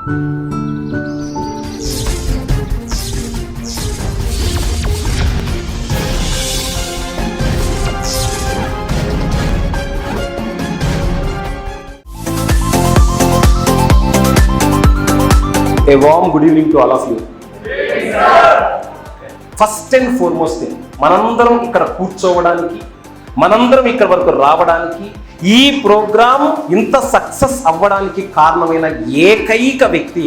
A warm good evening to all of you. First and foremost thing మనందరం ఇక్కడ కూర్చోవడానికి మనందరం ఇక్కడ వరకు రావడానికి ఈ ప్రోగ్రాం ఇంత సక్సెస్ అవ్వడానికి కారణమైన ఏకైక వ్యక్తి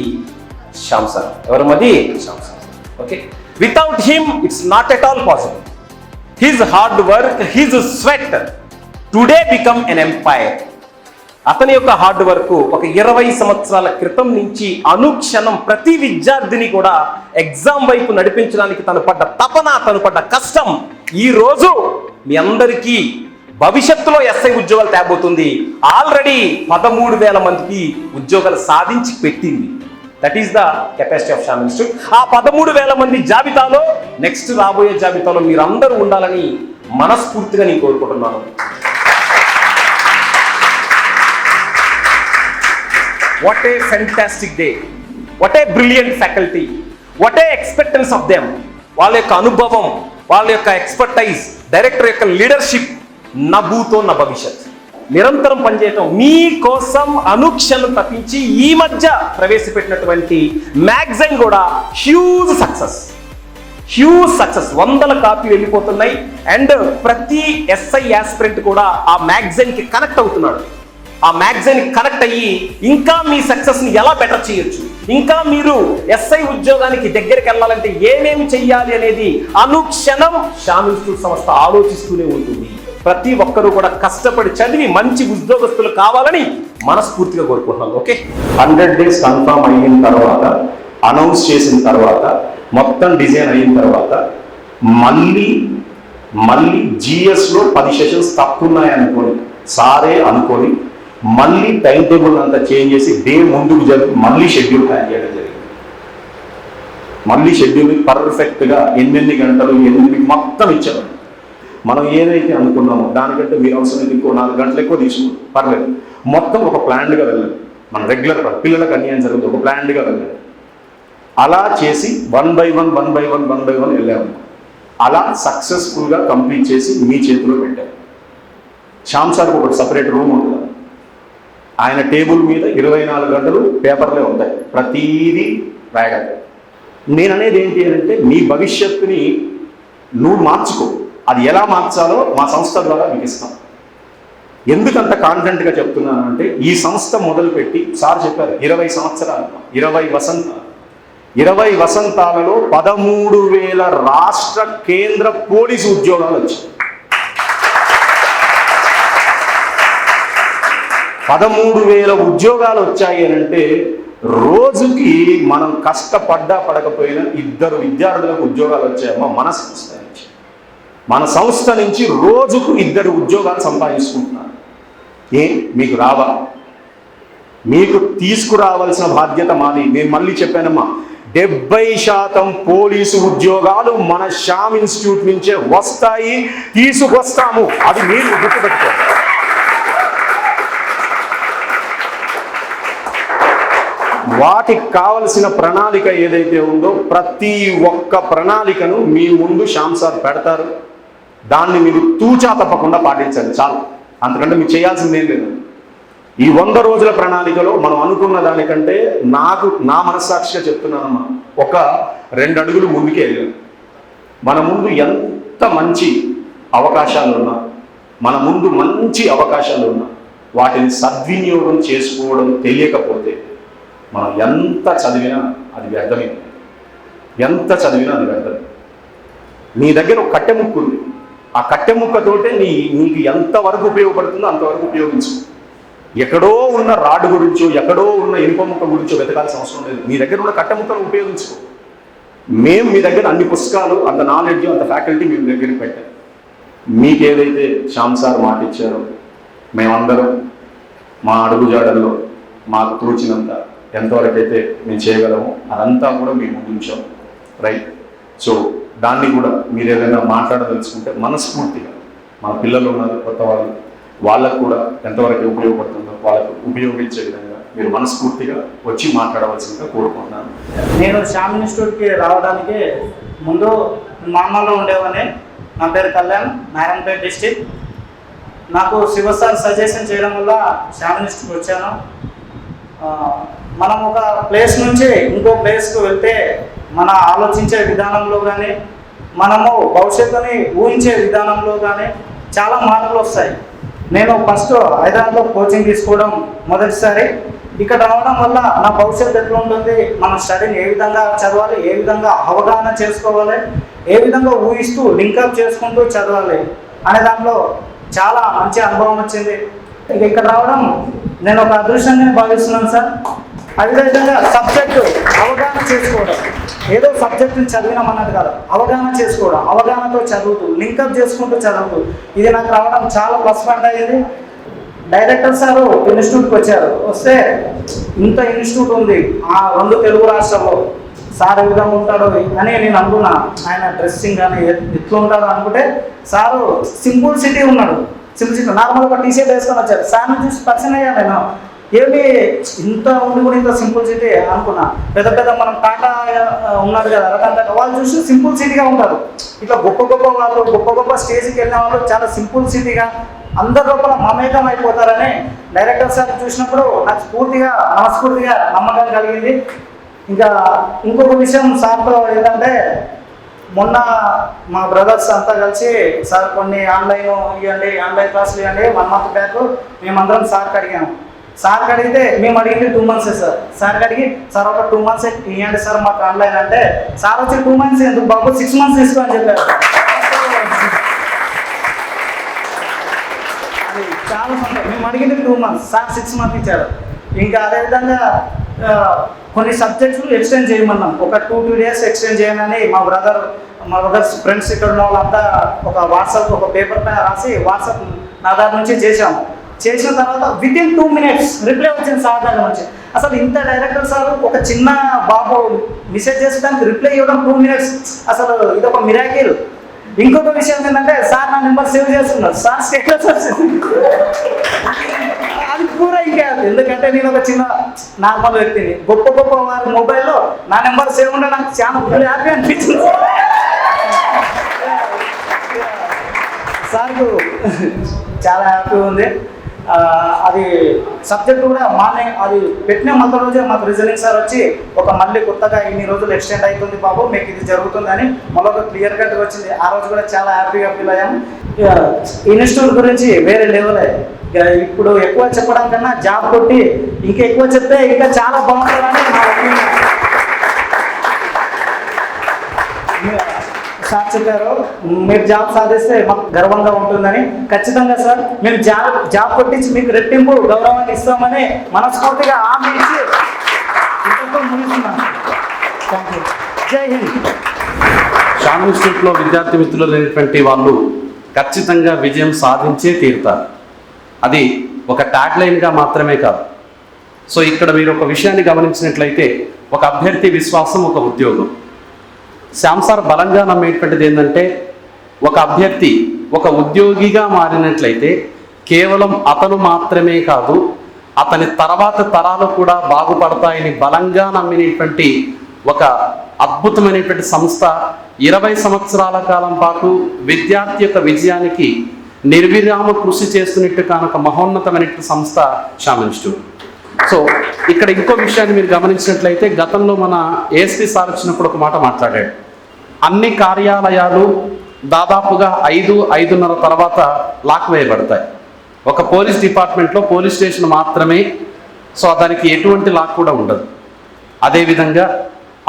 శ్యామ్ సార్. ఎవరు మది Shyam sir. Okay. Without him it's not at all possible his hard work his sweat today become an empire అతని యొక్క హార్డ్ వర్క్ ఒక ఇరవై సంవత్సరాల క్రితం నుంచి అనుక్షణం ప్రతి విద్యార్థిని కూడా ఎగ్జామ్ వైపు నడిపించడానికి తను పడ్డ తపన తను పడ్డ కష్టం ఈరోజు మీ అందరికీ భవిష్యత్తులో ఎస్ఐ ఉద్యోగాలు తేబోతుంది. ఆల్రెడీ పదమూడు వేల మందికి ఉద్యోగాలు సాధించి పెట్టింది. That is the capacity of Shyam institute ఆ పదమూడు వేల మంది జాబితాలో నెక్స్ట్ రాబోయే జాబితాలో మీరందరూ ఉండాలని మనస్ఫూర్తిగా నేను కోరుకుంటున్నాను. What a fantastic day what a brilliant faculty what a expectance of them వాళ్ళ యొక్క అనుభవం వాళ్ళ యొక్క ఎక్స్పర్టైజ్ డైరెక్టర్ యొక్క లీడర్షిప్ నభూతో నా భవిష్యత్. నిరంతరం పనిచేయటం మీ కోసం అనుక్షణం తప్పించి ఈ మధ్య ప్రవేశపెట్టినటువంటి మ్యాగజైన్ కూడా హ్యూజ్ సక్సెస్. Huge success. వందల కాపీలు వెళ్ళిపోతున్నాయి. అండ్ ప్రతి ఎస్ఐ యాస్పిరెంట్ కూడా ఆ మ్యాగ్జైన్కి కనెక్ట్ అవుతున్నాడు. ఆ మ్యాగజైన్ కనెక్ట్ అయ్యి ఇంకా మీ సక్సెస్ని ఎలా బెటర్ చేయొచ్చు? ఇంకా మీరు ఎస్ఐ ఉద్యోగానికి దగ్గరికి వెళ్ళాలంటే ఏమేమి చెయ్యాలి అనేది అనుక్షణం షామ్ సంస్థ ఆలోచిస్తూనే ఉంటుంది. ప్రతి ఒక్కరూ కూడా కష్టపడి చదివి మంచి ఉద్యోగస్తులు కావాలని మనస్ఫూర్తిగా కోరుకుంటున్నాను ఓకే? హండ్రెడ్ డేస్ కన్ఫర్మ్ అయిన తర్వాత అనౌన్స్ చేసిన తర్వాత మొత్తం డిజైన్ అయిన తర్వాత మళ్ళీ మళ్ళీ జిఎస్లో పది సెషన్స్ తప్పున్నాయనుకోని సారే అనుకొని మళ్ళీ టైం టేబుల్ అంతా చేంజ్ చేసి డే ముందుకు జరిగి మళ్ళీ షెడ్యూల్ ప్లాన్ చేయడం జరిగింది. మళ్ళీ షెడ్యూల్ పర్ఫెక్ట్గా ఎనిమిది గంటలు ఎనిమిది మొత్తం ఇచ్చారు మనం ఏదైతే అనుకున్నామో దానికంటే మీరు అవసరమైతే ఇంకో నాలుగు గంటలు ఎక్కువ తీసుకుంటాం పర్లేదు. మొత్తం ఒక ప్లాన్డ్గా వెళ్ళండి మన రెగ్యులర్ పిల్లలకు అన్యాయం జరుగుతుంది. ఒక ప్లాన్డ్గా వెళ్ళండి అలా చేసి one by one one by one one by one వెళ్ళాము. అలా సక్సెస్ఫుల్గా కంప్లీట్ చేసి మీ చేతిలో పెట్టారు శ్యామ్ సార్కి ఒక సపరేట్ రూమ్ ఉంటుంది. ఆయన టేబుల్ మీద ఇరవై నాలుగు గంటలు పేపర్లే ఉంటాయి. ప్రతీదీ రాయడం నేను అనేది ఏంటి అంటే నీ భవిష్యత్తుని నువ్వు మార్చుకో. అది ఎలా మార్చాలో మా సంస్థ ద్వారా మీకు ఇస్తాం. ఎందుకంత కాన్ఫిడెంట్గా చెప్తున్నాను అంటే ఈ సంస్థ మొదలుపెట్టి సార్ చెప్పారు ఇరవై సంవత్సరాలు ఇరవై వసంతాలు. ఇరవై వసంతాలలో పదమూడు వేల రాష్ట్ర కేంద్ర పోలీసు ఉద్యోగాలు వచ్చాయి. పదమూడు వేల ఉద్యోగాలు వచ్చాయి అని అంటే రోజుకి మనం కష్టపడ్డా పడకపోయినా ఇద్దరు విద్యార్థులకు ఉద్యోగాలు వచ్చాయమ్మా మనసు వస్తాయి మన సంస్థ నుంచి రోజుకు ఇద్దరు ఉద్యోగాలు సంపాదించుకుంటున్నారు. ఏ? మీకు రావా? మీకు తీసుకురావాల్సిన బాధ్యత మాది. నేను మళ్ళీ చెప్పానమ్మా డెబ్బై శాతం పోలీసు ఉద్యోగాలు మన శ్యామ్ ఇన్స్టిట్యూట్ నుంచే వస్తాయి తీసుకొస్తాము. అది మీరు గుర్తుపెట్టుకోండి. వాటికి కావలసిన ప్రణాళిక ఏదైతే ఉందో ప్రతి ఒక్క ప్రణాళికను మీ ముందు శ్యామ్ సార్ పెడతారు. దాన్ని మీరు తూచా తప్పకుండా పాటించండి చాలు. అంతకంటే మీరు చేయాల్సింది ఏం లేదు. ఈ వంద రోజుల ప్రణాళికలో మనం అనుకున్న దానికంటే నాకు నా మనస్సాక్షిగా చెప్తున్నానమ్మా ఒక రెండు అడుగులు ముందుకే వెళ్ళాం. మన ముందు ఎంత మంచి అవకాశాలు ఉన్నా మన ముందు మంచి అవకాశాలు ఉన్నా వాటిని సద్వినియోగం చేసుకోవడం తెలియకపోతే మనం ఎంత చదివినా అది వ్యర్థమే ఎంత చదివినా అది వ్యర్థమే నీ దగ్గర ఒక కట్టె ముక్కు ఉంది. ఆ కట్టె ముక్కతోటే నీ నీకు ఎంతవరకు ఉపయోగపడుతుందో అంతవరకు ఉపయోగించు. ఎక్కడో ఉన్న రాడ్ గురించో ఎక్కడో ఉన్న ఇనుప ముక్క గురించో వెతకాల్సిన అవసరం లేదు. మీ దగ్గర ఉన్న కట్టె ముక్కను ఉపయోగించుకో మేము మీ దగ్గర అన్ని పుస్తకాలు అంత నాలెడ్జ్ అంత ఫ్యాకల్టీ మీ దగ్గరికి పెట్టాం. మీకు ఏదైతే శ్యామ్ సార్ మాట ఇచ్చారో మేమందరం మా అడుగుజాడల్లో మాకు తోచినంత ఎంతవరకు అయితే మేము చేయగలమో అదంతా కూడా మేము ముందు రైట్ సో దాన్ని కూడా మీరు ఏదైనా మాట్లాడదలుచుకుంటే మనస్ఫూర్తిగా మన పిల్లలు ఉన్నారు కొత్త వాళ్ళు వాళ్ళకు కూడా ఎంతవరకు ఉపయోగపడుతుందో వాళ్ళకు ఉపయోగించే విధంగా మీరు మనస్ఫూర్తిగా వచ్చి మాట్లాడవలసిందిగా కోరుకుంటున్నాను. నేను శ్యామ్ ఇన్స్టిట్యూట్కి రావడానికి ముందు మామూలులో ఉండేవాడిని నా పేరు కళ్యాణ్ నారాయణపేట డిస్టిక్ నాకు శివ సార్ సజెషన్ చేయడం వల్ల శ్యామ్ వచ్చాను. మనం ఒక ప్లేస్ నుంచి ఇంకో ప్లేస్కి వెళ్తే మన ఆలోచించే విధానంలో కానీ మనము భవిష్యత్తుని ఊహించే విధానంలో కానీ చాలా మార్పులు వస్తాయి. నేను ఫస్ట్ హైదరాబాద్లో కోచింగ్ తీసుకోవడం మొదటిసారి. ఇక్కడ రావడం వల్ల నా భవిష్యత్తు ఎట్లా ఉంటుంది మన స్టడీని ఏ విధంగా చదవాలి ఏ విధంగా అవగాహన చేసుకోవాలి ఏ విధంగా ఊహిస్తూ లింకప్ చేసుకుంటూ చదవాలి అనే దాంట్లో చాలా మంచి అనుభవం వచ్చింది. ఇక ఇక్కడ రావడం నేను ఒక అదృష్టంగా భావిస్తున్నాను సార్. అదేవిధంగా సబ్జెక్టు అవగాహన చేసుకోవడం. ఏదో సబ్జెక్టుని చదివినాం అన్నది కాదు. అవగాహన చేసుకోవడం. అవగాహనతో చదువుతూ లింకప్ చేసుకుంటూ చదువుతూ. ఇది నాకు రావడం చాలా ప్లస్ పాయింట్ అయ్యేది డైరెక్టర్ సారు ఇన్స్టిట్యూట్కి వచ్చారు. వస్తే ఇంత ఇన్స్టిట్యూట్ ఉంది. ఆ రెండు తెలుగు రాష్ట్రాల్లో. సార్ ఏ విధంగా ఉంటాడు అని నేను అనుకున్నా. ఆయన డ్రెస్సింగ్ కానీ ఎట్లా ఉంటాడు అనుకుంటే సారు సింపుల్ సిటీ ఉన్నాడు. సింపుల్ సిటీ నార్మల్ ఒక టీ షర్ట్ వేసుకొని వచ్చారు. సార్ని చూసి పర్సన్ అయ్యా నేను. ఏమి ఇంత ఉండి కూడా ఇంత సింపుల్ సిటీ అనుకున్నా. పెద్ద పెద్ద మనం టాటా ఉన్నారు కదా రతన్ టాటా వాళ్ళు చూసి సింపుల్ సిటీగా ఉంటారు. ఇట్లా గొప్ప గొప్ప వాళ్ళు గొప్ప గొప్ప స్టేజ్కి వెళ్ళిన వాళ్ళు చాలా సింపుల్ సిటీగా అందరి లోపల మమేకం అయిపోతారని డైరెక్టర్ సార్ చూసినప్పుడు నాకు స్ఫూర్తిగా మనస్ఫూర్తిగా నమ్మకం కలిగింది. ఇంకా ఇంకొక విషయం సార్తో ఏంటంటే మొన్న మా బ్రదర్స్ అంతా కలిసి సార్ కొన్ని ఆన్లైన్ ఇవ్వండి ఆన్లైన్ క్లాసులు ఇవ్వండి వన్ మంత్ బ్యాక్ మేమందరం సార్కి అడిగాము. సార్ అడిగితే మేము అడిగింది టూ మంత్స్ సార్. సార్ అడిగి సార్ ఒక టూ మంత్స్ ఇవ్వండి సార్ మాకు ఆన్లైన్ అంటే. సార్ వచ్చి టూ మంత్స్ ఎందుకు బాబు? సిక్స్ మంత్స్ తీసుకో అని చెప్పారు. అది చాలా సంతోషం. మేము అడిగింది two months sir six months ఇచ్చారు. ఇంకా అదేవిధంగా కొన్ని సబ్జెక్టులు ఎక్స్టెండ్ చేయమన్నాం. ఒక టూ టూ డేస్ ఎక్స్టెండ్ చేయమని మా బ్రదర్ మా బ్రదర్స్ ఫ్రెండ్స్ ఇక్కడ ఉన్న వాళ్ళంతా ఒక వాట్సాప్ ఒక పేపర్ పైన రాసి వాట్సాప్ నా దగ్గర నుంచి చేశాము. చేసిన తర్వాత within two minutes reply వచ్చింది సార్ దగ్గర నుంచి. అసలు ఇంత డైరెక్టర్ సార్ ఒక చిన్న బాబు మెసేజ్ చేసేదానికి రిప్లై ఇవ్వడం టూ మినిట్స్ అసలు ఇది ఒక మిరాకిల్ ఇంకొక విషయం ఏంటంటే సార్ నా నెంబర్ సేవ్ చేస్తున్నారు. సార్ స్టేటస్ వచ్చింది అది కూడా ఇంకా ఎందుకంటే నేను ఒక చిన్న నార్మల్ వ్యక్తిని. గొప్ప గొప్ప వారి మొబైల్లో నా నెంబర్ సేవ్ ఉంటే నాకు చాలా ఫుల్ హ్యాపీ అనిపించింది. సార్కు చాలా హ్యాపీ ఉంది. అది సబ్జెక్ట్ కూడా మార్నింగ్ అది పెట్టిన మొదటి రోజే మాకు రీజనింగ్ సార్ వచ్చి ఒక మళ్ళీ కొత్తగా ఇన్ని రోజులు ఎక్స్టెండ్ అవుతుంది బాబు మీకు ఇది జరుగుతుందని మళ్ళీ ఒక క్లియర్ కట్ వచ్చింది. ఆ రోజు కూడా చాలా హ్యాపీగా ఫీల్ అయ్యాము ఇక ఇన్స్టిట్యూట్ గురించి వేరే లెవెల్ ఇక ఇప్పుడు ఎక్కువ చెప్పడం కన్నా జాబ్ కొట్టి ఇంకా ఎక్కువ చెప్తే ఇంకా చాలా బాగుంటుందని సార్ చెప్పారు. మీరు జాబ్ సాధిస్తే మాకు గర్వంగా ఉంటుందని. ఖచ్చితంగా సార్ మేము జాబ్ జాబ్ కొట్టించి మీకు రెట్టింపు గౌరవాన్ని ఇస్తామని మనస్ఫూర్తిగా హామీ ఇచ్చి ఇంతతో ముగిస్తున్నాను. థ్యాంక్ యూ జై హింద్. ఇన్స్టిట్యూట్లో విద్యార్థి మిత్రులు లేనటువంటి వాళ్ళు ఖచ్చితంగా విజయం సాధించే తీరుతారు. అది ఒక ట్యాగ్ లైన్గా మాత్రమే కాదు. సో ఇక్కడ మీరు ఒక విషయాన్ని గమనించినట్లయితే ఒక అభ్యర్థి విశ్వాసం ఒక ఉద్యోగం. శాంసార్ బలంగా నమ్మేటువంటిది ఏంటంటే ఒక అభ్యర్థి ఒక ఉద్యోగిగా మారినట్లయితే కేవలం అతను మాత్రమే కాదు అతని తర్వాత తరాలు కూడా బాగుపడతాయని బలంగా నమ్మినటువంటి ఒక అద్భుతమైనటువంటి సంస్థ ఇరవై సంవత్సరాల కాలం పాటు విద్యార్థి యొక్క విజయానికి నిర్విరామ కృషి చేస్తున్నట్టు కానొక మహోన్నతమైనటువంటి సంస్థ శ్యామ్ ఇన్స్టిట్యూట్. సో ఇక్కడ ఇంకో విషయాన్ని మీరు గమనించినట్లయితే గతంలో మన ఏఎస్పీ సార్ వచ్చినప్పుడు ఒక మాట మాట్లాడాడు. అన్ని కార్యాలయాలు దాదాపుగా ఐదు ఐదున్నర తర్వాత లాక్ వేయబడతాయి. ఒక పోలీస్ డిపార్ట్మెంట్లో పోలీస్ స్టేషన్ మాత్రమే సో దానికి ఎటువంటి లాక్ కూడా ఉండదు. అదేవిధంగా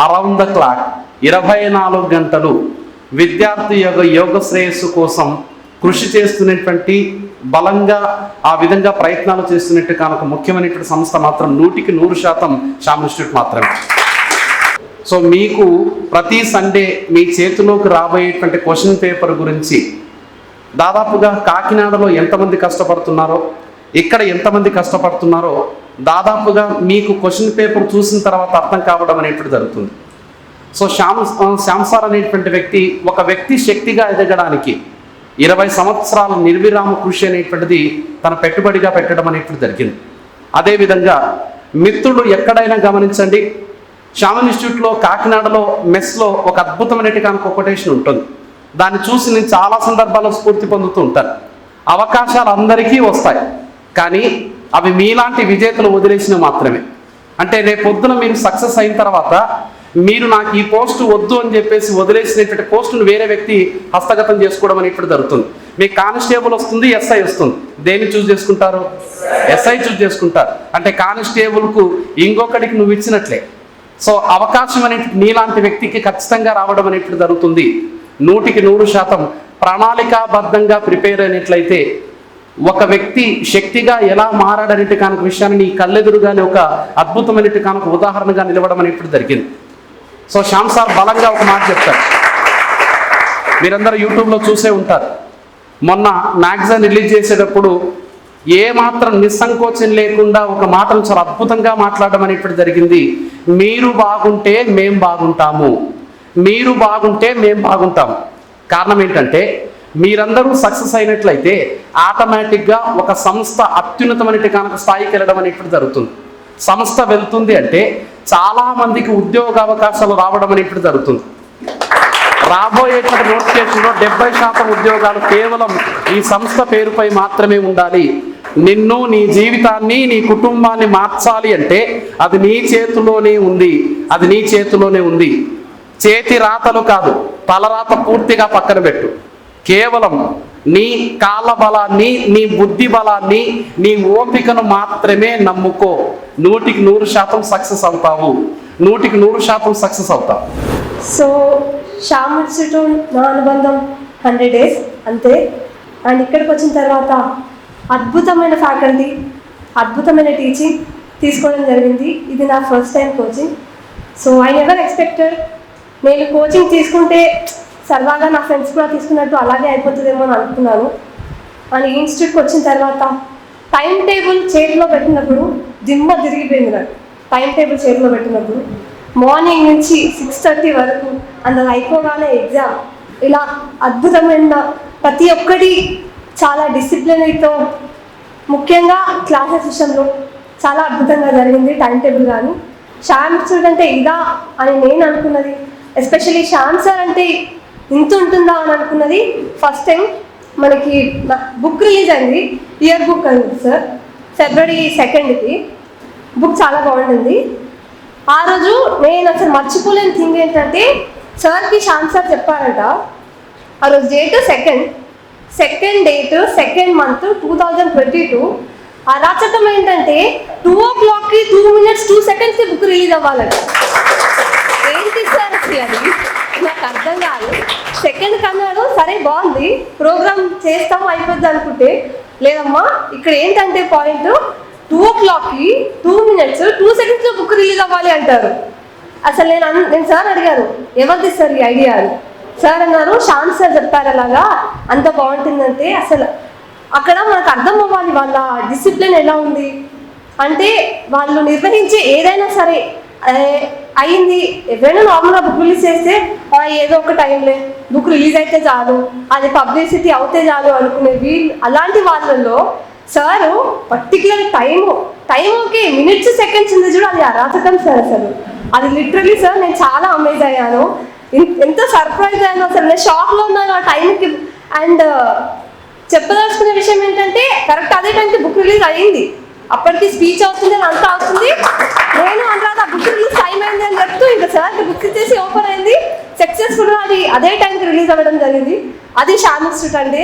అరౌండ్ ద క్లాక్ ఇరవై నాలుగు గంటలు విద్యార్థి యొక్క యోగ శ్రేయస్సు కోసం కృషి చేస్తున్నటువంటి బలంగా ఆ విధంగా ప్రయత్నాలు చేస్తున్నట్టు కనుక ముఖ్యమైనటువంటి సంస్థ మాత్రం నూటికి నూరు శాతం శ్యామ్ ఇన్స్టిట్యూట్ మాత్రమే. సో మీకు ప్రతి సండే మీ చేతిలోకి రాబోయేటువంటి క్వశ్చన్ పేపర్ గురించి దాదాపుగా కాకినాడలో ఎంతమంది కష్టపడుతున్నారో ఇక్కడ ఎంతమంది కష్టపడుతున్నారో దాదాపుగా మీకు క్వశ్చన్ పేపర్ చూసిన తర్వాత అర్థం కావడం అనేటువంటి జరుగుతుంది. సో శ్యామ్ శ్యామ్సార్ అనేటువంటి వ్యక్తి ఒక వ్యక్తి శక్తిగా ఎదగడానికి ఇరవై సంవత్సరాల నిర్విరామ కృషి అనేటువంటిది తన పెట్టుబడిగా పెట్టడం అనేటువంటి జరిగింది. అదేవిధంగా మిత్రులు ఎక్కడైనా గమనించండి షామన్ ఇన్స్టిట్యూట్లో కాకినాడలో మెస్లో ఒక అద్భుతమైనటువంటి కొటేషన్ ఉంటుంది. దాన్ని చూసి నేను చాలా సందర్భాల్లో స్ఫూర్తి పొందుతూ ఉంటాను. అవకాశాలు అందరికీ వస్తాయి కానీ అవి మీలాంటి విజేతలు వదిలేసినవి మాత్రమే. అంటే రేపొద్దున మీరు సక్సెస్ అయిన తర్వాత మీరు నాకు ఈ పోస్ట్ వద్దు అని చెప్పేసి వదిలేసినటువంటి పోస్టును వేరే వ్యక్తి హస్తగతం చేసుకోవడం అనేటువంటి జరుగుతుంది. మీకు కానిస్టేబుల్ వస్తుంది ఎస్ఐ వస్తుంది. దేన్ని చూస్ చేసుకుంటారు? ఎస్ఐ చూస్ చేసుకుంటారు. అంటే కానిస్టేబుల్కు ఇంకొకటికి నువ్వు ఇచ్చినట్లే. సో అవకాశం అనే నీలాంటి వ్యక్తికి ఖచ్చితంగా రావడం అనేటువంటి జరుగుతుంది. నూటికి నూరు శాతం ప్రణాళికాబద్ధంగా ప్రిపేర్ అయినట్లయితే ఒక వ్యక్తి శక్తిగా ఎలా మారాడనేటి కానుక విషయాన్ని నీ కళ్ళెదురుగానే ఒక అద్భుతమైనటి కనుక ఉదాహరణగా నిలవడం అనేప్పుడు జరిగింది. సో శ్యామ్ సార్ బలంగా ఒక మాట చెప్తారు. మీరందరూ యూట్యూబ్లో చూసే ఉంటారు. మొన్న మ్యాగజైన్ రిలీజ్ చేసేటప్పుడు ఏ మాత్రం నిస్సంకోచం లేకుండా ఒక మాటను చాలా అద్భుతంగా మాట్లాడడం అనేటువంటి జరిగింది. మీరు బాగుంటే మేం బాగుంటాము. మీరు బాగుంటే మేం బాగుంటాము కారణం ఏంటంటే మీరందరూ సక్సెస్ అయినట్లయితే ఆటోమేటిక్గా ఒక సంస్థ అత్యున్నతమైన కనుక స్థాయికి వెళ్ళడం అనేటువంటి జరుగుతుంది. సంస్థ వెళ్తుంది అంటే చాలామందికి ఉద్యోగ అవకాశాలు రావడం అనేటువంటి జరుగుతుంది. రాబోయేటువంటి నోటిఫికేషన్లో డెబ్బై శాతం ఉద్యోగాలు కేవలం ఈ సంస్థ పేరుపై మాత్రమే ఉండాలి. నిన్ను నీ జీవితాన్ని నీ కుటుంబాన్ని మార్చాలి అంటే అది నీ చేతిలోనే ఉంది. అది నీ చేతిలోనే ఉంది. చేతి రాతలు కాదు తలరాత పూర్తిగా పక్కన పెట్టు. కేవలం నీ కాళ్ళ బలాన్ని నీ బుద్ధి బలాన్ని నీ ఓపికను మాత్రమే నమ్ముకో. నూటికి నూరు శాతం సక్సెస్ అవుతావు. నూటికి నూరు శాతం సక్సెస్ అవుతావు. సో శ్యామ్ ఇన్స్టిట్యూట్ నా అనుబంధం హండ్రెడ్ డేస్ అంతే. అండ్ ఇక్కడికి వచ్చిన తర్వాత అద్భుతమైన ఫ్యాకల్టీ అద్భుతమైన టీచింగ్ తీసుకోవడం జరిగింది. ఇది నా first time coaching so I never expected నేను కోచింగ్ తీసుకుంటే సరదాగా నా ఫ్రెండ్స్ కూడా తీసుకున్నట్టు అలాగే అయిపోతుందేమో అని అనుకున్నాను. అని ఇన్స్టిట్యూట్కి వచ్చిన తర్వాత టైం టేబుల్ చేతిలో పెట్టినప్పుడు దిమ్మ తిరిగిపోయింది నాకు. టైం టేబుల్ చేతిలో పెట్టినప్పుడు మార్నింగ్ నుంచి సిక్స్ థర్టీ వరకు అందులో అయిపోగానే ఎగ్జామ్ ఇలా అద్భుతమైన ప్రతి ఒక్కటి చాలా డిసిప్లినరీతో ముఖ్యంగా క్లాసెస్ విషయంలో చాలా అద్భుతంగా జరిగింది టైం టేబుల్ కానీ శ్యామ్ స్టూడెంట్ అంటే ఇదా అని నేను అనుకున్నది. ఎస్పెషల్లీ శ్యామ్ సార్ అంటే ఇంత ఉంటుందా అని అనుకున్నది. ఫస్ట్ టైం మనకి బుక్ రిలీజ్ అయింది. ఇయర్ బుక్ అయింది సార్ ఫిబ్రవరి సెకండ్కి బుక్ చాలా బాగుంటుంది. ఆ రోజు నేను అసలు మర్చిపోలేని థింగ్ ఏంటంటే సార్కి శ్యామ్ సార్ చెప్పారంట. ఆ రోజు date second second date second month two thousand twenty two అరాచకం ఏంటంటే టూ ఓ క్లాక్కి టూ మినిట్స్ టూ సెకండ్స్కి బుక్ రిలీజ్ అవ్వాలంట. ఏంటి సార్ అసలు అది? నాకు అర్థం కాదు. సెకండ్ కన్నాడు సరే బాగుంది. ప్రోగ్రామ్ చేస్తాము అయిపోద్ది అనుకుంటే. లేదమ్మా ఇక్కడ ఏంటంటే పాయింట్ టూ ఓ క్లాక్కి టూ మినిట్స్ టూ సెకండ్స్లో బుక్ రిలీజ్ అవ్వాలి అంటారు. అసలు నేను అన్- నేను సార్ అడిగాను ఎవరిది సార్ ఈ ఐడియా అని? సార్ అన్నారు శాంత్ సార్ చెప్పారు అలాగా అంత బాగుంటుందంటే అసలు అక్కడ మనకు అర్థం అవ్వాలి వాళ్ళ డిసిప్లిన్ ఎలా ఉంది. అంటే వాళ్ళు నిర్వహించే ఏదైనా సరే అయింది ఎవరైనా నార్మల్గా బుక్ రిలీజ్ చేస్తే ఏదో ఒక టైంలే బుక్ రిలీజ్ అయితే చాలు అది పబ్లిసిటీ అవుతే చాలు అనుకునే వీళ్ళు అలాంటి వాళ్ళల్లో sir particular time time okay minutes seconds ఉంది చూడు అది అరాచకం సార్ అసలు. అది లిటరలీ సార్ నేను చాలా అమేజ్ అయ్యాను. ఎంత సర్ప్రైజ్ అయ్యాను అసలు నేను షాక్లో ఉన్నాను ఆ టైంకి అండ్ uh, చెప్పదలుచుకునే విషయం ఏంటంటే కరెక్ట్ అదే టైంకి బుక్ రిలీజ్ అయ్యింది అప్పటికి స్పీచ్ అవుతుంది అని అంతా అవుతుంది. నేను అనురాధ బుక్ రిలీజ్ టైం అయింది అని చెప్తూ ఇంకా సార్ బుక్ ఇచ్చేసి ఓపెన్ అయింది. సక్సెస్ఫుల్గా అది అదే టైంకి రిలీజ్ అవ్వడం జరిగింది. అది షామ్ ఇన్స్టిట్యూట్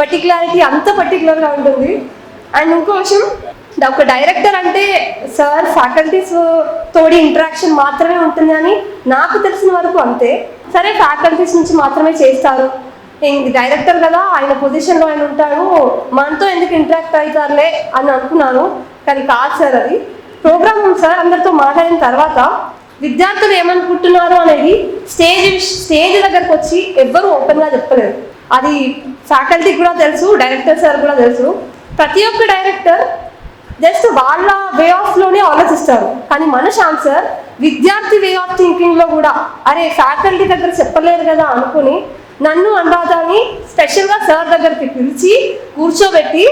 పర్టికులారిటీ అంత పర్టికులర్గా ఉంటుంది. అండ్ ఇంకో విషయం ఒక డైరెక్టర్ అంటే సార్ ఫ్యాకల్టీస్ తోడి ఇంటరాక్షన్ మాత్రమే ఉంటుంది అని నాకు తెలిసిన వరకు అంతే. సరే ఫ్యాకల్టీస్ నుంచి మాత్రమే చేస్తారు. డైరెక్టర్ కదా ఆయన పొజిషన్లో ఆయన ఉంటాడు. మనతో ఎందుకు ఇంటరాక్ట్ అవుతారులే అని అనుకున్నాను. కానీ కాదు సార్ అది. ప్రోగ్రామ్ సార్ అందరితో మాట్లాడిన తర్వాత విద్యార్థులు ఏమనుకుంటున్నారు అనేది స్టేజ్ స్టేజ్ దగ్గరకు వచ్చి ఎవ్వరూ ఓపెన్గా చెప్పలేరు. అది ఫ్యాకల్టీకి కూడా తెలుసు డైరెక్టర్ సార్ కూడా తెలుసు. ప్రతి ఒక్క డైరెక్టర్ జస్ట్ వాళ్ళ వే ఆఫ్లోనే ఆలోచిస్తారు. కానీ మన శ్యామ్ సార్ విద్యార్థి వే ఆఫ్ థింకింగ్లో కూడా అరే ఫ్యాకల్టీ దగ్గర చెప్పలేదు కదా అనుకుని నన్ను అనురాధాని స్పెషల్గా సార్ దగ్గరికి పిలిచి కూర్చోబెట్టి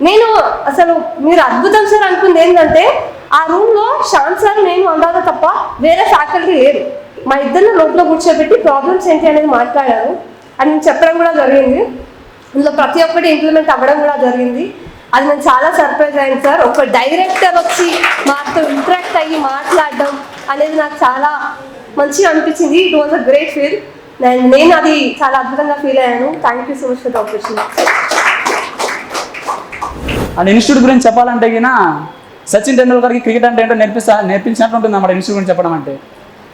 నేను అసలు మీరు అద్భుతం సార్ అనుకుంది ఏంటంటే ఆ రూమ్లో శ్యామ్ సార్ నేను అనురాధ తప్ప వేరే ఫ్యాకల్టీ లేరు. మా ఇద్దరిని లోపల కూర్చోబెట్టి ప్రాబ్లమ్స్ ఏంటి అనేది మాట్లాడారు. అని చెప్పడం కూడా జరిగింది. ఇందులో ప్రతి ఒక్కటి ఇంప్లిమెంట్ అవ్వడం కూడా జరిగింది. అది నేను చాలా సర్ప్రైజ్ అయింది సార్. ఒక డైరెక్టర్ వచ్చి మాతో ఇంటరాక్ట్ అయ్యి మాట్లాడడం అనేది నాకు చాలా మంచిగా అనిపించింది. It was a great feel నేను అది చాలా అద్భుతంగా ఫీల్ అయ్యాను. Thank you so much for the opportunity and institute గురించి చెప్పాలంటే గిన సచిన్ టెండూల్కర్కి క్రికెట్ అంటే ఏంటో నేర్పిస్తా నేర్పించినట్టు ఉంటుంది అన్నమాట ఇన్స్టిట్యూట్ గురించి చెప్పడం అంటే.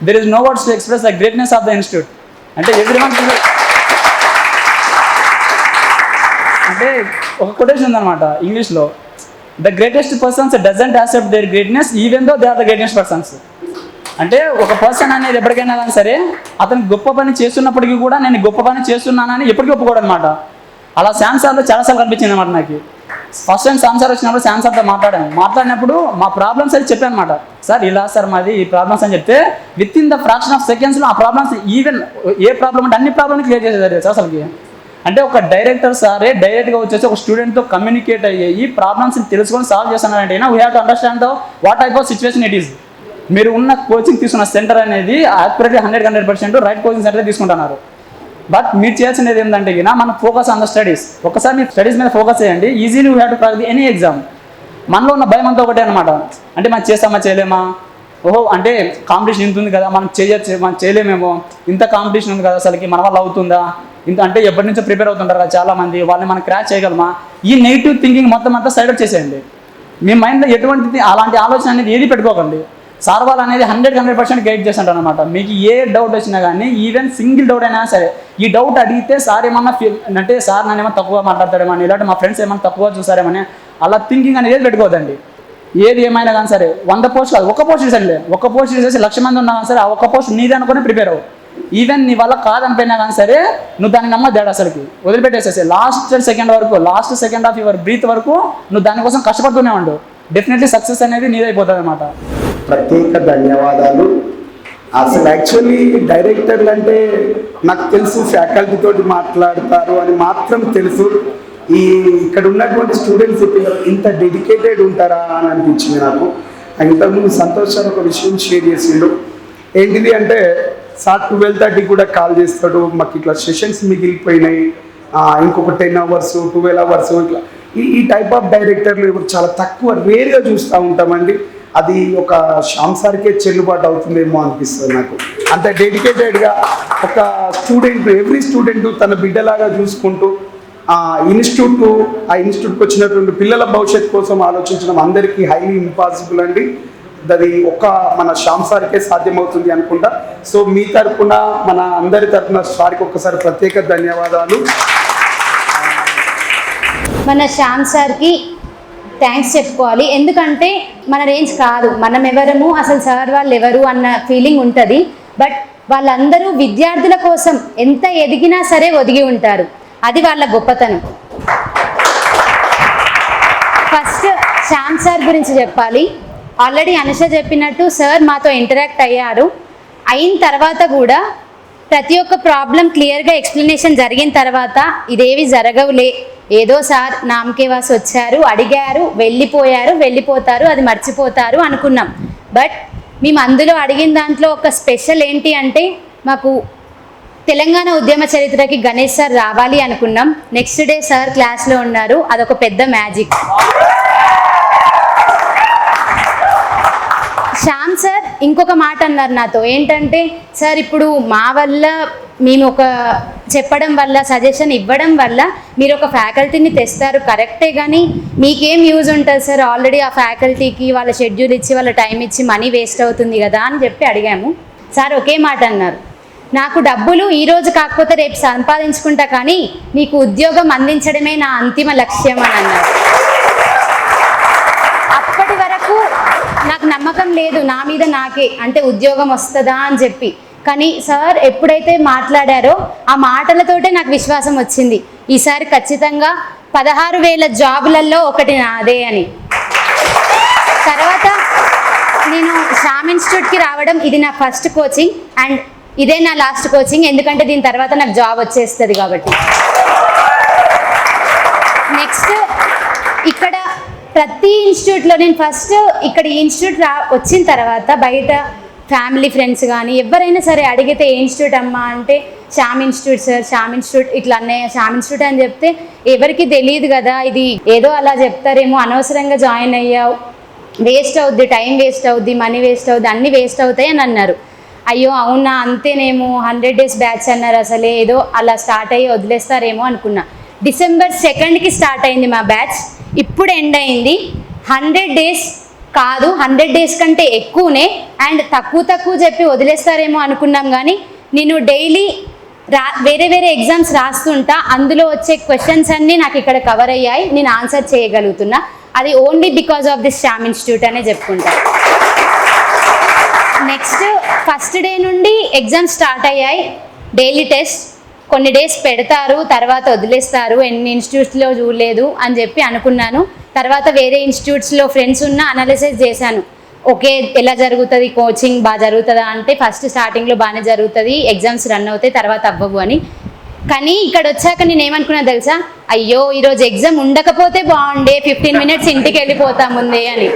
There is no words to express the greatness of the institute అంటే ఎవ్రీ వన్ అంటే ఒక కొటేషన్ ఉందన్నమాట ఇంగ్లీష్లో. The greatest persons doesn't accept their greatness even though they are the greatest persons అంటే ఒక పర్సన్ అనేది ఎప్పటికైనా కానీ సరే అతను గొప్ప పని చేస్తున్నప్పటికీ కూడా నేను గొప్ప పని చేస్తున్నానని ఎప్పటికీ ఒప్పుకోడు అనమాట అలా శాంసార్లో చాలాసార్లు కనిపించింది అనమాట నాకు. ఫస్ట్ టైం శాంసార్ వచ్చినప్పుడు శాంసార్తో మాట్లాడాను. మాట్లాడినప్పుడు మా ప్రాబ్లమ్స్ అది చెప్పాను అనమాట సార్ ఇలా సార్ మాది ఈ ప్రాబ్లమ్స్ అని చెప్తే within the fraction of సెకండ్స్లో ఆ ప్రాబ్లమ్స్ ఈవెన్ ఏ ప్రాబ్లమ్ అంటే అన్ని ప్రాబ్లమ్స్ క్లియర్ చేసేదారు సార్ అసలుకి. అంటే ఒక డైరెక్టర్ సారే డైరెక్ట్గా వచ్చేసి ఒక స్టూడెంట్తో కమ్యూనికేట్ అయ్యి ప్రాబ్లమ్స్ తెలుసుకొని సాల్వ్ చేస్తున్నారంటే we have to understand the what type of situation it is మీరు ఉన్న కోచింగ్ తీసుకున్న సెంటర్ అనేది accurately hundred hundred percent right coaching center తీసుకుంటున్నారు. బట్ మీరు చేయాల్సినది ఏంటంటే మనం మన ఫోకస్ ఆన్ ద స్టడీస్ ఒకసారి మీరు స్టడీస్ మీద ఫోకస్ చేయండి. ఈజీలీ యూ హ్యావ్ టు ప్రాక్ ఎనీ ఎగ్జామ్ మనలో ఉన్న భయం అంతా ఒకటే అనమాట అంటే మనం చేస్తామా చేయలేమా? ఓహో అంటే కాంపిటీషన్ ఇంత ఉంది కదా మనం చేయచ్చు మనం చేయలేమేమో. ఇంత కాంపిటీషన్ ఉంది కదా అసలుకి మన వల్ల అవుతుందా? ఇంత అంటే ఎప్పటి నుంచో ప్రిపేర్ అవుతుంటారు కదా చాలా మంది వాళ్ళని మనం క్రాచ్ చేయగలమా? ఈ నెగిటివ్ థింకింగ్ మొత్తం అంతా సైడ్ అవుట్ చేసేయండి. మీ మైండ్లో ఎటువంటి అలాంటి ఆలోచన అనేది ఏది పెట్టుకోకండి. సార్ వాళ్ళు అనేది హండ్రెడ్ హండ్రెడ్ పర్సెంట్ గైడ్ చేస్తుంటారు అనమాట మీకు ఏ డౌట్ వచ్చినా కానీ ఈవెన్ సింగిల్ డౌట్ అయినా సరే ఈ డౌట్ అడిగితే సార్ ఏమన్నా ఫీల్ అంటే సార్ నన్ను ఏమన్నా తక్కువ మాట్లాడతాడేమని ఇలాంటి మా ఫ్రెండ్స్ ఏమైనా తక్కువ చూసారేమని అలా థింకింగ్ అనేది పెట్టుకోదండి పెట్టుకోవద్దండి. ఏది ఏమైనా కానీ సరే వంద పోస్ట్ కాదు ఒక పోస్ట్ చేసండి ఒక పోస్ట్ చేసేసి లక్ష మంది ఉన్నా కానీ సరే ఆ ఒక్క పోస్ట్ నీది అనుకుని ప్రిపేర్ అవ్వు. ఈవెన్ నీ వల్ల కాదనిపోయినా కానీ సరే నువ్వు దాన్ని నమ్మద్దాడు అసలుకి. వదిలిపెట్టేసేసి లాస్ట్ సెకండ్ వరకు last second of your breath వరకు నువ్వు దానికోసం కష్టపడుతూనే ఉండు. డెఫినెట్లీ సక్సెస్ అనేది నీదైపోతుంది అనమాట ప్రత్యేక ధన్యవాదాలు. అసలు యాక్చువల్లీ డైరెక్టర్లు అంటే నాకు తెలుసు ఫ్యాకల్టీ తోటి మాట్లాడతారు అని మాత్రం తెలుసు. ఈ ఇక్కడ ఉన్నటువంటి స్టూడెంట్స్ ఇంత డెడికేటెడ్ ఉంటారా అని అనిపించింది నాకు. ఇంతకుముందు సంతోష్ సార్ ఒక విషయం షేర్ చేసిండు. ఏంటిది అంటే సార్ ట్వెల్వ్ థర్టీ కూడా కాల్ చేస్తాడు మాకు ఇట్లా సెషన్స్ మిగిలిపోయినాయి. ఇంకొక టెన్ అవర్స్ ట్వెల్వ్ అవర్స్ ఇట్లా. ఈ ఈ టైప్ ఆఫ్ డైరెక్టర్లు ఇప్పుడు చాలా తక్కువ రేర్గా చూస్తూ ఉంటామండి. అది ఒక శ్యామ్ సార్కే చెల్లుబాటు అవుతుందేమో అనిపిస్తుంది నాకు. అంత డెడికేటెడ్గా ఒక స్టూడెంట్ ఎవ్రీ స్టూడెంట్ తన బిడ్డలాగా చూసుకుంటూ ఆ ఇన్స్టిట్యూట్ ఆ ఇన్స్టిట్యూట్కి వచ్చినటువంటి పిల్లల భవిష్యత్తు కోసం ఆలోచించడం అందరికీ హైలీ ఇంపాసిబుల్ అండి. అది ఒక మన శ్యామ్ సార్కే సాధ్యమవుతుంది అనుకుంటా. సో మీ తరపున మన అందరి తరపున సార్కి ఒక్కసారి ప్రత్యేక ధన్యవాదాలు. మన శ్యామ్ సార్కి థ్యాంక్స్ చెప్పుకోవాలి. ఎందుకంటే మన రేంజ్ కాదు. మనం ఎవరము? అసలు సార్ వాళ్ళు ఎవరు అన్న ఫీలింగ్ ఉంటుంది. బట్ వాళ్ళందరూ విద్యార్థుల కోసం ఎంత ఎదిగినా సరే ఒదిగి ఉంటారు. అది వాళ్ళ గొప్పతనం. ఫస్ట్ శ్యామ్ సార్ గురించి చెప్పాలి. ఆల్రెడీ అనుష చెప్పినట్టు సార్ మాతో ఇంటరాక్ట్ అయ్యారు. అయిన తర్వాత కూడా ప్రతి ఒక్క ప్రాబ్లం క్లియర్గా ఎక్స్ప్లెనేషన్ జరిగిన తర్వాత ఇదేవి జరగవులే. ఏదో సార్ నామకే వాస్ వచ్చారు అడిగారు వెళ్ళిపోయారు వెళ్ళిపోతారు అది మర్చిపోతారు అనుకున్నాం. బట్ మేము అందులో అడిగిన దాంట్లో ఒక స్పెషల్ ఏంటి అంటే మాకు తెలంగాణ ఉద్యమ చరిత్రకి గణేష్ సార్ రావాలి అనుకున్నాం. నెక్స్ట్ డే సార్ క్లాస్లో ఉన్నారు. అదొక పెద్ద మ్యాజిక్. శ్యామ్ సార్ ఇంకొక మాట అన్నారు నాతో. ఏంటంటే సార్ ఇప్పుడు మా వల్ల మేము ఒక చెప్పడం వల్ల సజెషన్ ఇవ్వడం వల్ల మీరు ఒక ఫ్యాకల్టీని తెస్తారు. కరెక్టే కానీ మీకేం యూజ్ ఉంటుంది సార్? ఆల్రెడీ ఆ ఫ్యాకల్టీకి వాళ్ళ షెడ్యూల్ ఇచ్చి వాళ్ళ టైం ఇచ్చి మనీ వేస్ట్ అవుతుంది కదా అని చెప్పి అడిగాము. సార్ ఒకే మాట అన్నారు. నాకు డబ్బులు ఈ రోజు కాకపోతే రేపు సంపాదించుకుంటా కానీ మీకు ఉద్యోగం అందించడమే నా అంతిమ లక్ష్యం అని అన్నారు అప్పటి వరకు నాకు నమ్మకం లేదు నా మీద నాకే అంటే ఉద్యోగం వస్తుందా అని చెప్పి. కానీ సార్ ఎప్పుడైతే మాట్లాడారో ఆ మాటలతోటే నాకు విశ్వాసం వచ్చింది. ఈసారి ఖచ్చితంగా పదహారు వేల జాబులలో ఒకటి నాదే అని. తర్వాత నేను శ్యామ్ ఇన్స్టిట్యూట్కి రావడం ఇది నా ఫస్ట్ కోచింగ్ అండ్ ఇదే నా లాస్ట్ కోచింగ్ ఎందుకంటే దీని తర్వాత నాకు జాబ్ వచ్చేస్తుంది కాబట్టి. నెక్స్ట్ ఇక్కడ ప్రతి ఇన్స్టిట్యూట్లో నేను ఫస్ట్ ఇక్కడ ఈ ఇన్స్టిట్యూట్ రా వచ్చిన తర్వాత బయట ఫ్యామిలీ ఫ్రెండ్స్ కానీ ఎవరైనా సరే అడిగితే ఏ ఇన్స్టిట్యూట్ అమ్మా అంటే Shyam institute sir Shyam institute ఇట్లా అన్నయ్య శ్యామ్ ఇన్స్టిట్యూట్ అని చెప్తే ఎవరికి తెలియదు కదా ఇది ఏదో అలా చెప్తారేమో అనవసరంగా జాయిన్ అయ్యావు వేస్ట్ అవుద్ది టైం వేస్ట్ అవుద్ది మనీ వేస్ట్ అవుద్ది అన్నీ వేస్ట్ అవుతాయి అని అన్నారు. అయ్యో అవునా అంతేనేమో హండ్రెడ్ డేస్ బ్యాచ్ అన్నారు అసలే ఏదో అలా స్టార్ట్ అయ్యి వదిలేస్తారేమో అనుకున్నా. డిసెంబర్ సెకండ్కి స్టార్ట్ అయింది మా బ్యాచ్. ఇప్పుడు ఎండ్ అయింది. హండ్రెడ్ డేస్ కాదు హండ్రెడ్ డేస్ కంటే ఎక్కువనే అండ్ తక్కువ తక్కువ చెప్పి వదిలేస్తారేమో అనుకున్నాం కానీ నేను డైలీ రా వేరే వేరే ఎగ్జామ్స్ రాస్తుంటా. అందులో వచ్చే క్వశ్చన్స్ అన్నీ నాకు ఇక్కడ కవర్ అయ్యాయి. నేను ఆన్సర్ చేయగలుగుతున్నా. అది only because of this Shyam institute అనే చెప్పుకుంటా. నెక్స్ట్ ఫస్ట్ డే నుండి ఎగ్జామ్స్ స్టార్ట్ అయ్యాయి. డైలీ టెస్ట్ కొన్ని డేస్ పెడతారు తర్వాత వదిలేస్తారు. ఎన్ని ఇన్స్టిట్యూట్స్లో చూడలేదు అని చెప్పి అనుకున్నాను. తర్వాత వేరే ఇన్స్టిట్యూట్స్లో ఫ్రెండ్స్ ఉన్న అనాలిసిస్ చేశాను. ఓకే ఎలా జరుగుతుంది? కోచింగ్ బాగా జరుగుతుందా అంటే ఫస్ట్ స్టార్టింగ్లో బాగానే జరుగుతుంది ఎగ్జామ్స్ రన్ అవుతాయి తర్వాత అవ్వవు అని. కానీ ఇక్కడ వచ్చాక నేను ఏమనుకున్నా తెలుసా? అయ్యో ఈరోజు ఎగ్జామ్ ఉండకపోతే బాగుండే ఫిఫ్టీన్ మినిట్స్ ఇంటికి వెళ్ళిపోతా ముందే అని.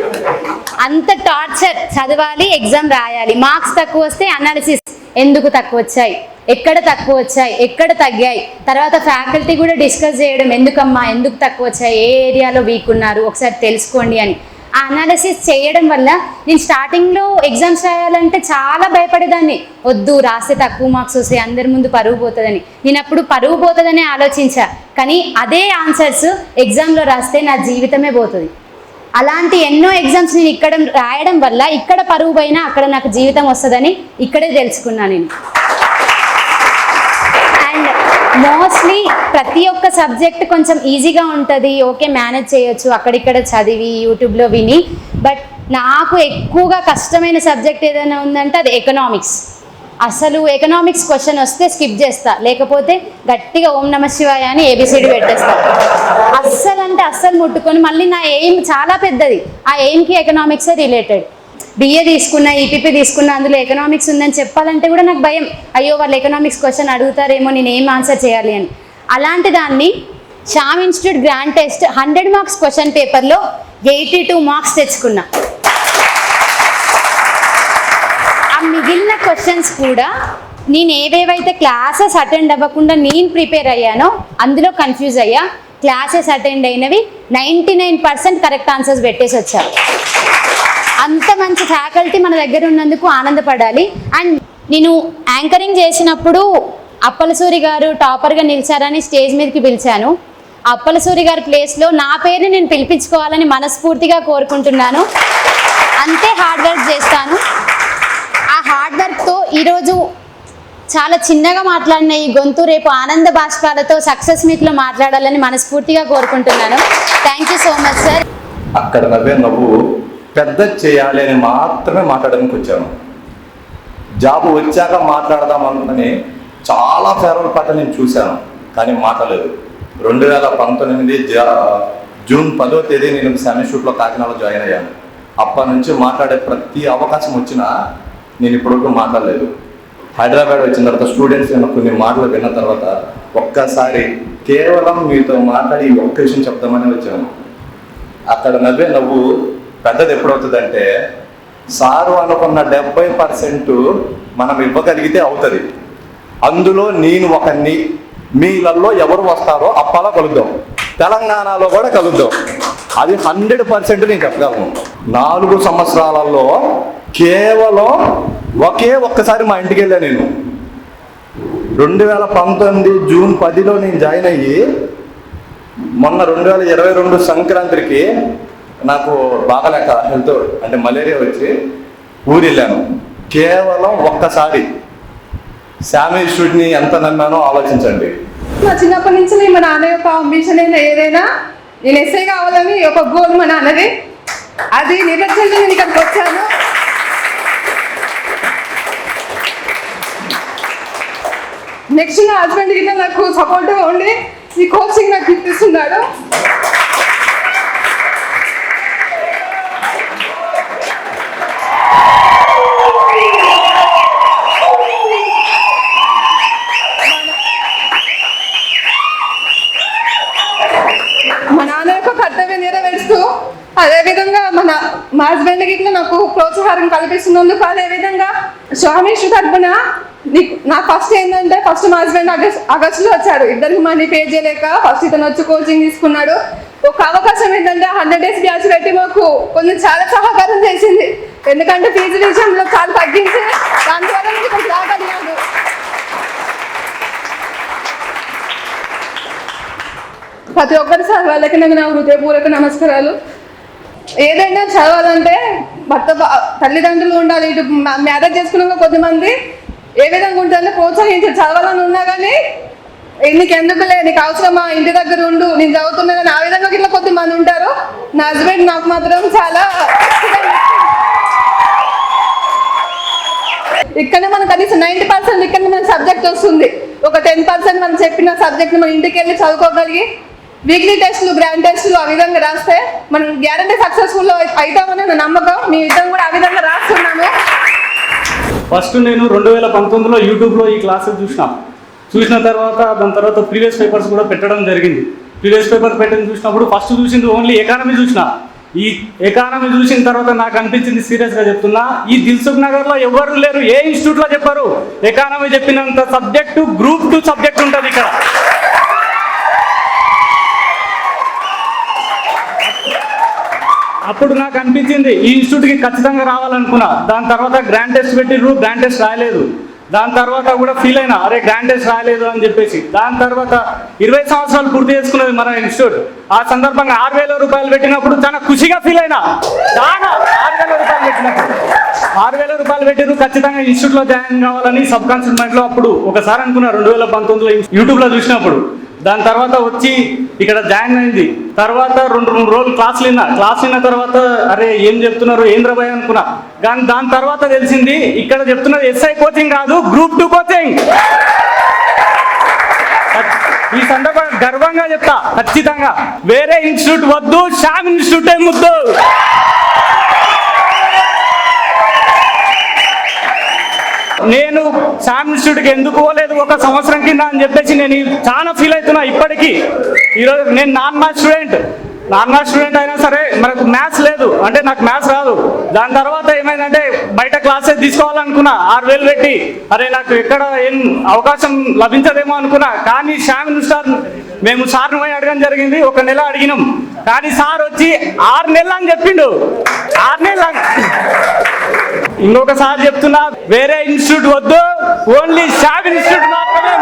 అంత టార్చర్ చదవాలి ఎగ్జామ్ రాయాలి. మార్క్స్ తక్కువ వస్తే అనాలిసిస్ ఎందుకు తక్కువ వచ్చాయి? ఎక్కడ తక్కువ వచ్చాయి ఎక్కడ తగ్గాయి? తర్వాత ఫ్యాకల్టీ కూడా డిస్కస్ చేయడం ఎందుకమ్మా ఎందుకు తక్కువ వచ్చాయి ఏ ఏరియాలో వీక్ ఉన్నారు ఒకసారి తెలుసుకోండి అని. ఆ అనాలిసిస్ చేయడం వల్ల నేను స్టార్టింగ్లో ఎగ్జామ్స్ రాయాలంటే చాలా భయపడేదాన్ని. వద్దు రాస్తే తక్కువ మార్క్స్ వస్తాయి అందరి ముందు పరుగు పోతుందని. నేను అప్పుడు పరుగు పోతుందని ఆలోచించా. కానీ అదే ఆన్సర్స్ ఎగ్జామ్లో రాస్తే నా జీవితమే పోతుంది. అలాంటి ఎన్నో ఎగ్జామ్స్ నేను ఇక్కడ రాయడం వల్ల ఇక్కడ పరువు పోయినా అక్కడ నాకు జీవితం వస్తుందని ఇక్కడే తెలుసుకున్నాను నేను. మోస్ట్లీ ప్రతి ఒక్క సబ్జెక్ట్ కొంచెం ఈజీగా ఉంటుంది. ఓకే మేనేజ్ చేయొచ్చు. అక్కడిక్కడ చదివి యూట్యూబ్లో విని. బట్ నాకు ఎక్కువగా కష్టమైన సబ్జెక్ట్ ఏదైనా ఉందంటే అది ఎకనామిక్స్ అసలు ఎకనామిక్స్ క్వశ్చన్ వస్తే స్కిప్ చేస్తా. లేకపోతే గట్టిగా ఓం నమ శివాయ అని ఏబిసిడి పెట్టేస్తా. అస్సలు అంటే అస్సలు ముట్టుకొని. మళ్ళీ నా ఎయిమ్ చాలా పెద్దది. ఆ ఎయిమ్కి ఎకనామిక్సే రిలేటెడ్ బిఏ తీసుకున్నా ఈపీపీ తీసుకున్నా అందులో ఎకనామిక్స్ ఉందని చెప్పాలంటే కూడా నాకు భయం. అయ్యో వాళ్ళు ఎకనామిక్స్ క్వశ్చన్ అడుగుతారేమో నేను ఏం ఆన్సర్ చేయాలి అని. అలాంటి దాన్ని Shyam institute grand test hundred marks question పేపర్లో ఎయిటీ టూ మార్క్స్ తెచ్చుకున్నా. ఆ మిగిలిన క్వశ్చన్స్ కూడా నేను ఏవేవైతే క్లాసెస్ అటెండ్ అవ్వకుండా నేను ప్రిపేర్ అయ్యానో అందులో కన్ఫ్యూజ్ అయ్యా. క్లాసెస్ అటెండ్ అయినవి ninety nine percent correct answers పెట్టేసి వచ్చారు అంత మంచి ఫ్యాకల్టీ మన దగ్గర ఉన్నందుకు ఆనందపడాలి. అండ్ నేను యాంకరింగ్ చేసినప్పుడు అప్పలసూరి గారు టాపర్గా నిలిచారని స్టేజ్ మీదకి పిలిచాను. అప్పలసూరి గారి ప్లేస్లో నా పేరుని నేను పిలిపించుకోవాలని మనస్ఫూర్తిగా కోరుకుంటున్నాను. అంతే హార్డ్ వర్క్ చేస్తాను. ఆ హార్డ్ వర్క్తో ఈరోజు చాలా చిన్నగా మాట్లాడిన ఈ గొంతు రేపు ఆనంద బాష్పాలతో సక్సెస్ మీట్లో మాట్లాడాలని మనస్ఫూర్తిగా కోరుకుంటున్నాను. Thank you so much sir. అక్కడ నవ్వే నవ్వు పెద్ద చేయాలి అని మాత్రమే మాట్లాడడానికి వచ్చాను. జాబ్ వచ్చాక మాట్లాడదాం అనుకుని చాలా ఫేర్వెల్ పాటలు నేను చూశాను కానీ మాట్లాడలేదు. రెండు వేల పంతొమ్మిది జూన్ పదో తేదీ నేను సెవెన్ షూట్లో కాకినాడలో జాయిన్ అయ్యాను. అప్పటి నుంచి మాట్లాడే ప్రతి అవకాశం వచ్చినా నేను ఇప్పటివరకు మాట్లాడలేదు. హైదరాబాద్ వచ్చిన తర్వాత స్టూడెంట్స్ విన్న కొన్ని మాటలు విన్న తర్వాత ఒక్కసారి కేవలం మీతో మాట్లాడి ఒక్క విషయం చెప్తామని వచ్చాను. అక్కడ నవ్వే నవ్వు పెద్దది ఎప్పుడవుతుందంటే సారు అనుకున్న డెబ్బై పర్సెంట్ మనం ఇవ్వగలిగితే అవుతుంది. అందులో నేను ఒకరిని మీలలో ఎవరు వస్తారో అప్పాలో కలుద్దాం. తెలంగాణలో కూడా కలుద్దాం. అది హండ్రెడ్ పర్సెంట్ నేను చెప్పగలను. నాలుగు సంవత్సరాలలో కేవలం ఒకే ఒక్కసారి మా ఇంటికి వెళ్ళా నేను. రెండు వేల పంతొమ్మిది జూన్ పదిలో నేను జాయిన్ అయ్యి మొన్న రెండు వేల ఇరవై రెండు సంక్రాంతికి నాకు బాగలేక హెల్త్ అంటే మలేరియా వచ్చి ఊరు వెళ్ళాను కేవలం ఒక్కసారి. శామి ఎంత నమ్మానో ఆలోచించండి. నా చిన్నప్పటి నుంచి మా నాన్న యొక్క అంబిషన్ అయినా ఏదైనా నేను ఎస్ఐ కావాలని ఒక గోల్ మా నాన్నది. అది నిర్లక్ష్యంగా నేను ఇక్కడికి వచ్చాను. నెక్స్ట్ నా హస్బెండ్ గిట్లా నాకు సపోర్ట్గా ఉండి ఈ కోచింగ్ నాకు ఇప్పిస్తున్నాడు. అదేవిధంగా మన యొక్క కర్తవ్యం మా హస్బెండ్కి ఇట్లా నాకు ప్రోత్సాహం కల్పిస్తున్నందుకు అదేవిధంగా స్వామిష్ఠ తరపున నా నాకు ఫస్ట్ ఏంటంటే ఫస్ట్ మా హస్బెండ్ ఆగస్ట్ ఆగస్టులో వచ్చాడు. ఇద్దరికి మనీ పే చేయలేక ఫస్ట్ ఇతను వచ్చి కోచింగ్ తీసుకున్నాడు. ఒక అవకాశం ఏంటంటే హండ్రెడ్ డేస్ బ్యాచ్ పెట్టి మాకు కొంచెం చాలా సహకారం చేసింది. ఎందుకంటే ఫీజు విషయంలో చాలా తగ్గించి దాని ద్వారా నేను ఇక్కడ రాగలిగాడు ప్రతి ఒక్కరి సార్ వాళ్ళకి నాకు నా హృదయపూర్వక నమస్కారాలు. ఏదైనా చదవాలంటే భర్త తల్లిదండ్రులు ఉండాలి. ఇటు మ్యారేజ్ చేసుకున్నాక కొద్దిమంది ఏ విధంగా ఉంటుందంటే ప్రోత్సహించి చదవాలని ఉన్నా కానీ "ఏ, నీకు నీకు అవసరమా ఇంటి దగ్గర ఉండు నేను చదువుతున్నాను ఆ విధంగా ఇట్లా కొద్దిమంది ఉంటారు. నా హస్బెండ్ నాకు మాత్రం చాలా ఇక్కడనే మనకు కనీసం నైంటీ పర్సెంట్ ఇక్కడనే మన సబ్జెక్ట్ వస్తుంది. ఒక టెన్ పర్సెంట్ మనం చెప్పిన సబ్జెక్ట్ మన ఇంటికి వెళ్ళి చదువుకోగలిగి వీక్లీ టెస్ట్లు గ్రాండ్ టెస్ట్లు ఆ విధంగా రాస్తే మనం గ్యారంటీ సక్సెస్ఫుల్ అవుతామని నా నమ్మకం. మీ ఇద్దరం కూడా ఆ విధంగా రాస్తున్నాము. ఫస్ట్ నేను రెండు వేల పంతొమ్మిదిలో యూట్యూబ్లో ఈ క్లాసెస్ చూసినా. చూసిన తర్వాత దాని తర్వాత ప్రీవియస్ పేపర్స్ కూడా పెట్టడం జరిగింది. ప్రీవియస్ పేపర్ పెట్టడం చూసినప్పుడు ఫస్ట్ చూసింది ఓన్లీ ఎకానమీ చూసిన. ఈ ఎకానమీ చూసిన తర్వాత నాకు అనిపించింది సీరియస్గా చెప్తున్నా. ఈ దిల్సుఖ్ నగర్లో ఎవరు లేరు ఏ ఇన్స్టిట్యూట్లో చెప్పారు? ఎకానమీ చెప్పినంత సబ్జెక్టు గ్రూప్ టూ సబ్జెక్ట్ ఉంటుంది ఇక్కడ. అప్పుడు నాకు అనిపించింది ఈ ఇన్స్టిట్యూట్కి ఖచ్చితంగా రావాలనుకున్నా. దాని తర్వాత గ్రాండ్ టెస్ట్ పెట్టిర్రు గ్రాండ్ టెస్ట్ రాయలేదు. దాని తర్వాత కూడా ఫీల్ అయినా అరే గ్రాండ్ టెస్ట్ రాయలేదు అని చెప్పేసి. దాని తర్వాత ఇరవై సంవత్సరాలు పూర్తి చేసుకున్నది మన ఇన్స్టిట్యూట్. ఆ సందర్భంగా ఆరు వేల రూపాయలు పెట్టినప్పుడు చాలా ఖుషిగా ఫీల్ అయినా. చాలా ఆరు వేల రూపాయలు పెట్టినప్పుడు. ఆరు వేల రూపాయలు పెట్టిరు ఖచ్చితంగా ఇన్స్టిట్యూట్లో జాయిన్ కావాలని సబ్ కాన్షియస్ మైండ్లో అప్పుడు ఒకసారి అనుకున్నా రెండు వేల పంతొమ్మిదిలో యూట్యూబ్లో చూసినప్పుడు. దాని తర్వాత వచ్చి ఇక్కడ జాయిన్ అయింది. తర్వాత రెండు మూడు రోజులు క్లాసులు విన్నా. క్లాస్ విన్న తర్వాత అరే ఏం చెప్తున్నారు? ఏం రబాయ్ అనుకున్నా. కానీ దాని తర్వాత తెలిసింది ఇక్కడ చెప్తున్నది ఎస్ఐ కోచింగ్ కాదు గ్రూప్ టూ కోచింగ్. ఈ సందర్భంగా గర్వంగా చెప్తా ఖచ్చితంగా. వేరే ఇన్స్టిట్యూట్ వద్దు శ్యామ్ ఇన్స్టిట్యూటే ముద్దు. నేను శామ్ ఇన్స్టిట్యూట్కి ఎందుకు పోలేదు? ఒక సంవత్సరం కింద అని చెప్పేసి నేను చాలా ఫీల్ అవుతున్నా ఇప్పటికీ. ఈరోజు నేను non maths student. Non maths student అయినా సరే మనకు మ్యాథ్స్ లేదు. అంటే నాకు మ్యాథ్స్ రాదు. దాని తర్వాత ఏమైందంటే బయట క్లాసెస్ తీసుకోవాలనుకున్నా ఆరు వేలు పెట్టి అరే నాకు ఎక్కడ ఏం అవకాశం లభించదేమో అనుకున్నా కానీ శామ్ సార్ మేము సార్ను పోయి అడగడం జరిగింది. ఒక నెల అడిగినాం. కానీ సార్ వచ్చి ఆరు నెలలు అని చెప్పిండు. ఆరు నెలలు ఇంకొకసారి చెప్తున్నా వేరే ఇన్స్టిట్యూట్ వద్దు ఓన్లీ షాబ్ ఇన్స్టిట్యూట్ మాత్రమే